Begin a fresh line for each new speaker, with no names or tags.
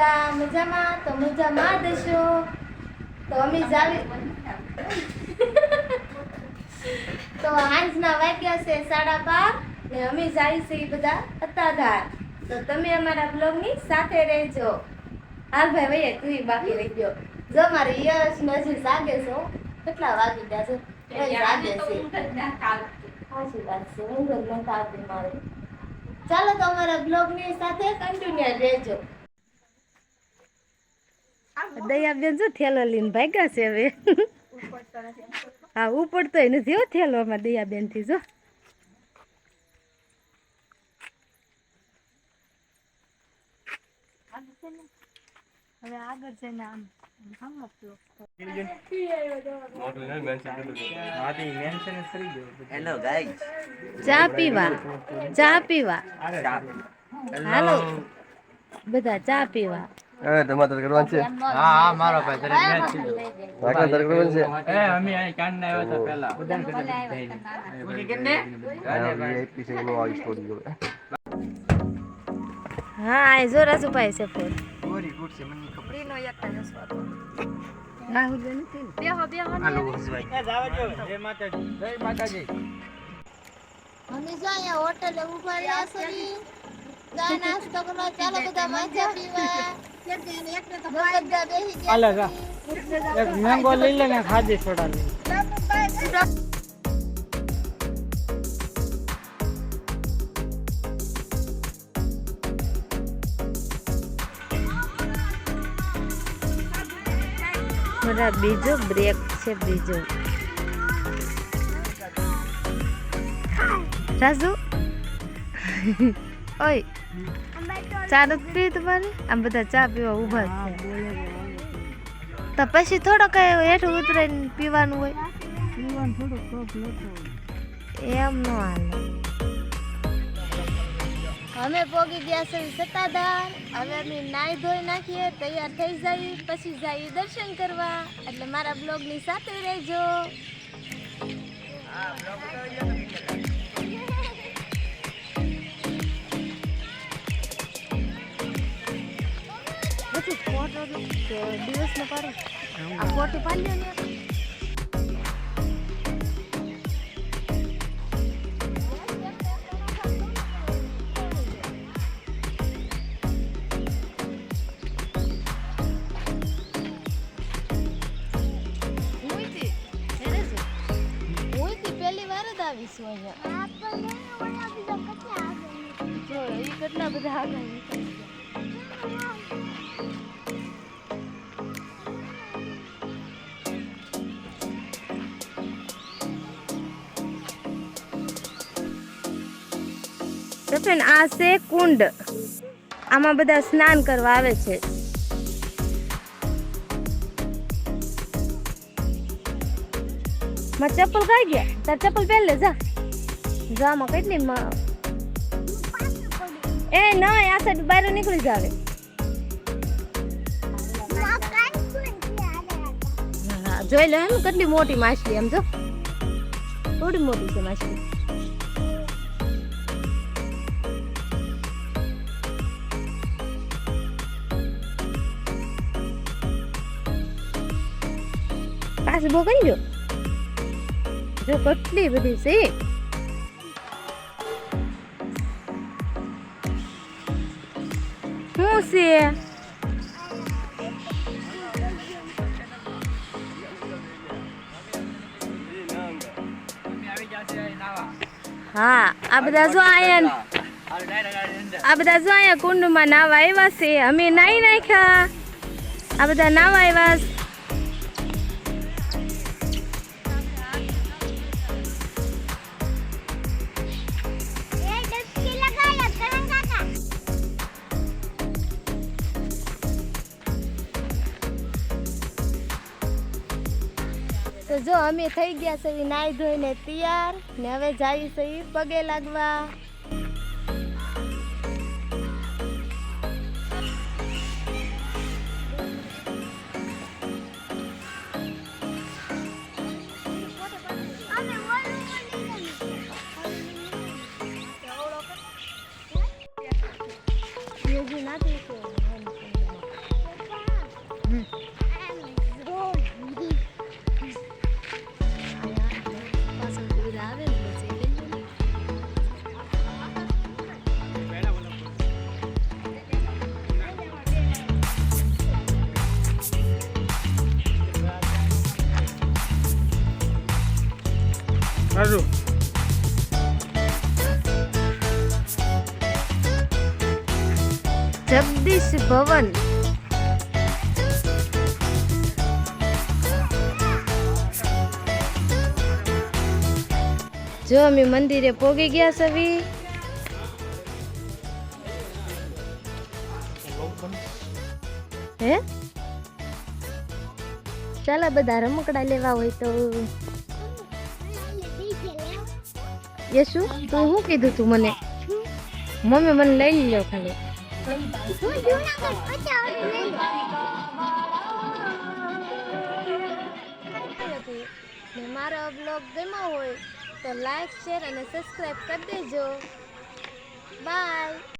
બધા મજામાં? તો મજામાં દશો તો અમે જાવી તો હાંજના વાગ્યા છે સાડા બાર ને અમે જાય છે ઈ બધા અત્તાધાર તો તમે અમારા બ્લોગની સાથે રહેજો. હાલ ભાઈ ભાઈ તું બાકી રહી ગયો. જો મારે યશ નજીક જાગે છે. કેટલા વાગી ગયા છે? એ ચાલો તો અમારા બ્લોગની સાથે કન્ટિન્યુ રહેજો.
દયાબેન જો થેલો લઈને ભાગ્યા છે હવે. હા ઉપડતો નથી હો થેલો અમાર દયાબેનથી જો. હવે આગળ છે આમ આમ
હેલો ગાઈસ
ચા પીવા ચા પીવા. હાલો. બધા ચા પીવા.
હવે ટમાટર કરવાનું છે?
હા હા મારો ભાઈ તને મેચ છે.
રાખડા તરક કરવાનું છે?
એ અમે અહીં કાન આવ્યા હતા પહેલા. બધાને પૂછી કેને
આ VIP છે એનો આવી સ્ટોરી જોવે.
હા આ જો રાજુભાઈ છે ફોન.
ગોરી ગુડ છે મને ખબર.
રાહુલ નથી બેહો બેહો
હાલો ભાઈ એ જાવ જો જય માતાજી જય માતાજી.
અમે જો અહીંયા હોટલે ઊભા રહ્યા છીએ. ચા નાસ્તો કરવા ચાલો બધા મજા પીવા
એક મેંગો લઈ લે ને ખાધી સોડા લઈ
મારા બીજો બ્રેક છે બીજો. રાજુ ઓય ચા નથી પી તમારે? આમ બધા ચા પીવા ઊભા છે. તો પછી થોડો કઈ હેઠું ઉતરાઈને પીવાનું હોય. એમ નો હાલે.
અમે પોગી ગયા છે સત્તાધાર. હવે અમે નાઈ ધોઈ નાખીએ તૈયાર થઈ જઈએ પછી જઈએ દર્શન કરવા. એટલે મારા બ્લોગની સાથે રહેજો.
પછી ફોટો દિવસનો પાડો આ ફોટો પાડ્યો ને?
હુંયથી હેરે પહેલી વાર જ આવીશું અહીંયા. કેટલા બધા આગળ નીકળી ગયા.
સફેન આ છે કુંડ. આમાં બધા સ્નાન કરવા આવે છે. માં ચપ્પલ કાઈ ગયા? તાર ચપ્પલ પહેર લે, જા. જા માં કેટલી માં એ ના આ સાઈડ બહાર નીકળી જાવે. જોઈ લે એમ, કેટલી મોટી માછલી એમ જો. થોડી મોટી છે માછલી. પાછું કઈ ગયો જો કેટલી બધી છે. શું હા, આ બધા જો આયા આ બધા જો અહીંયા કુંડમાં નાવા આવ્યા છે. અમે નાઈ નાખ્યા. આ બધા નાવા આવ્યા
તો જો અમે થઈ ગયા છે નાહી ધોઈને તૈયાર ને હવે જઈએ છે પગે લાગવા.
ખરું
જગદીશ ભવન. જો અમે મંદિરે પોગી ગયા સવી હે? ચાલો બધા રમકડા લેવા હોય તો એ શું તું શું કીધું તું મને? મમ્મી મને લઈ લ્યો ખાલી. મારો બ્લોગ ગમ્યો હોય તો લાઈક શેર અને સબસ્ક્રાઈબ કરી દેજો. બાય